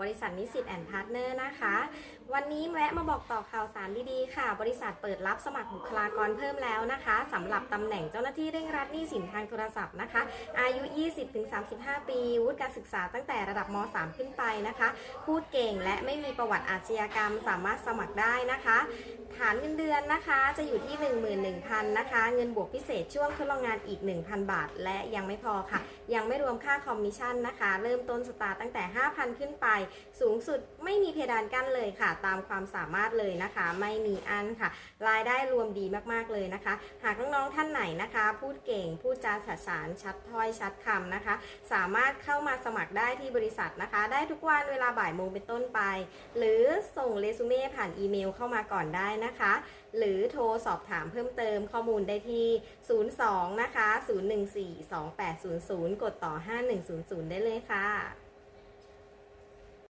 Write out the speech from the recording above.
บริษัทนิสิตแอนด์พาร์ทเนอร์นะคะ วันนี้แวะมาบอกต่อข่าวสารดีๆค่ะ บริษัทเปิดรับสมัครบุคลากรเพิ่มแล้วนะคะสำหรับตำแหน่งเจ้าหน้าที่เร่งรัดหนี้สินทางโทรศัพท์นะคะ อายุ 20-35 ปีวุฒิการศึกษาตั้งแต่ระดับม .3 ขึ้นไปนะคะ พูดเก่งและไม่มีประวัติอาชญากรรม สามารถสมัครได้นะคะ ฐานเงินเดือนนะคะจะอยู่ที่ 11,000นะคะ เงินบวกพิเศษช่วงทดลองงานอีก 1,000 บาท และยังไม่พอค่ะ ยังไม่รวมค่าคอมมิชชั่นนะคะ เริ่มต้นสตาร์ตตั้งแต่ 5,000 ขึ้นไปสูงสุดไม่มีเพดานกั้นเลยค่ะ ตามความสามารถเลยนะคะ ไม่มีอันค่ะรายได้รวมดีมากๆเลยนะคะ หากน้องๆท่านไหนนะคะ พูดเก่งพูดจาฉะฉานชัดถ้อยชัดคำนะคะ สามารถเข้ามาสมัครได้ที่บริษัทนะคะ ได้ทุกวันเวลาบ่ายโมงเป็นต้นไป หรือส่งเรซูเม่ผ่านอีเมลเข้ามาก่อนได้นะคะ หรือโทรสอบถามเพิ่มเติมข้อมูลได้ที่ 02 นะคะ 014 2800 กดต่อ 5100 ได้เลยค่ะ